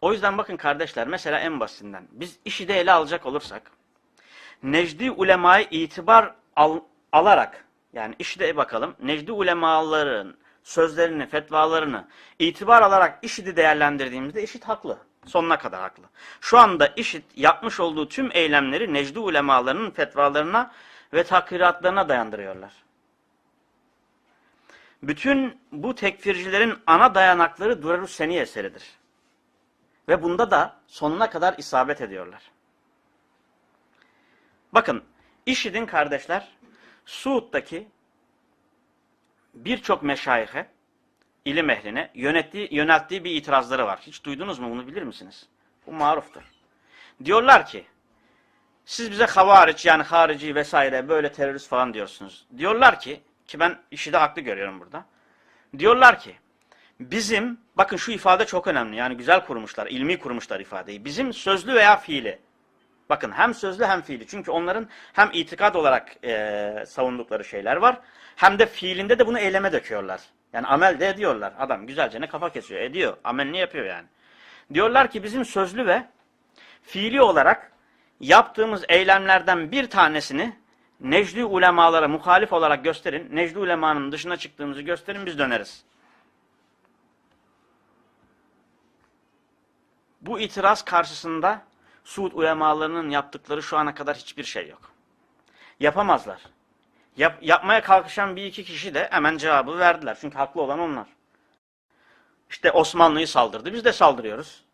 O yüzden bakın kardeşler mesela en basitinden biz işi de ele alacak olursak Necdi ulemayı itibar al- alarak yani işi de bakalım Necdi ulemaların sözlerini, fetvalarını itibar alarak işidi değerlendirdiğimizde işit haklı. Sonuna kadar haklı. Şu anda işit yapmış olduğu tüm eylemleri Necdi ulemalarının fetvalarına ve takriratlarına dayandırıyorlar. Bütün bu tekfircilerin ana dayanakları Durarus Seni eseridir. Ve bunda da sonuna kadar isabet ediyorlar. Bakın, IŞİD'in kardeşler, Suud'daki birçok meşayihe, ilim ehline yönettiği, yönelttiği bir itirazları var. Hiç duydunuz mu bunu bilir misiniz? Bu maruftur. Diyorlar ki, siz bize havariç yani harici vesaire böyle terörist falan diyorsunuz. Diyorlar ki, ki ben işi de haklı görüyorum burada. Diyorlar ki, bizim, bakın şu ifade çok önemli yani güzel kurmuşlar, ilmi kurmuşlar ifadeyi. Bizim sözlü veya fiili, bakın hem sözlü hem fiili. Çünkü onların hem itikad olarak e, savundukları şeyler var, hem de fiilinde de bunu eyleme döküyorlar. Yani amel de ediyorlar. Adam güzelce ne kafa kesiyor, ediyor. Amelini yapıyor yani. Diyorlar ki bizim sözlü ve fiili olarak yaptığımız eylemlerden bir tanesini Necdi ulemalara muhalif olarak gösterin. Necdi ulemanın dışına çıktığımızı gösterin biz döneriz. Bu itiraz karşısında Suud ulemalarının yaptıkları şu ana kadar hiçbir şey yok. Yapamazlar. Yap, yapmaya kalkışan bir iki kişi de hemen cevabı verdiler. Çünkü haklı olan onlar. İşte Osmanlı'yı saldırdı. Biz de saldırıyoruz.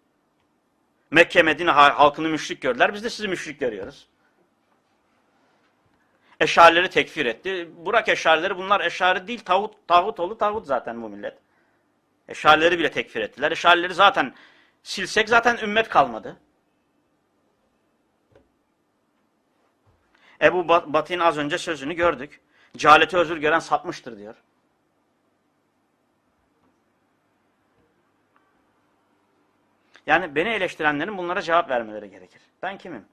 Mekke Medine halkını müşrik gördüler. Biz de sizi müşrik görüyoruz. Eşarileri tekfir etti. Burak eşarileri bunlar eşari değil tağut, tağut oğlu tağut zaten bu millet. Eşarileri bile tekfir ettiler. Eşarileri zaten silsek zaten ümmet kalmadı. Ebu Batı'nın az önce sözünü gördük. Cehaleti özür gören sapmıştır diyor. Yani beni eleştirenlerin bunlara cevap vermeleri gerekir. Ben kimim?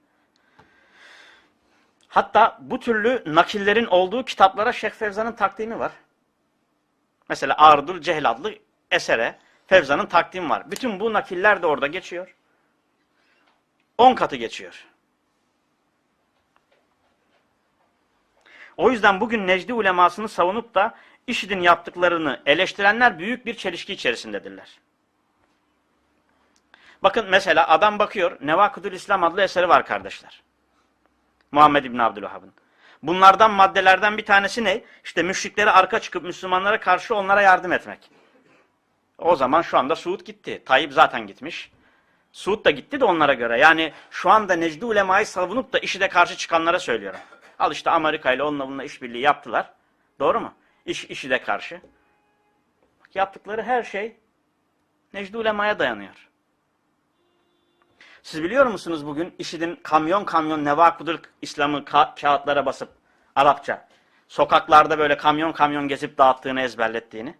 Hatta bu türlü nakillerin olduğu kitaplara Şeyh Fevza'nın takdimi var. Mesela Ardul Cehl adlı esere Fevza'nın takdimi var. Bütün bu nakiller de orada geçiyor. 10 katı geçiyor. O yüzden bugün Necdi ulemasını savunup da IŞİD'in yaptıklarını eleştirenler büyük bir çelişki içerisindedirler. Bakın mesela adam bakıyor, Nevakıdül İslam adlı eseri var kardeşler. Muhammed İbni Abdülvahab'ın. Bunlardan maddelerden bir tanesi ne? İşte müşriklere arka çıkıp Müslümanlara karşı onlara yardım etmek. O zaman şu anda Suud gitti. Tayyip zaten gitmiş. Suud da gitti de onlara göre. Yani şu anda Necdi ulemayı savunup da işi de karşı çıkanlara söylüyorum. Al işte Amerika ile onunla bununla işbirliği yaptılar. Doğru mu? İş, işi de karşı. Bak, yaptıkları her şey Necdi ulemaya dayanıyor. Siz biliyor musunuz bugün IŞİD'in kamyon kamyon Nevakudur İslam'ı ka kağıtlara basıp Arapça sokaklarda böyle kamyon kamyon gezip dağıttığını ezberlettiğini?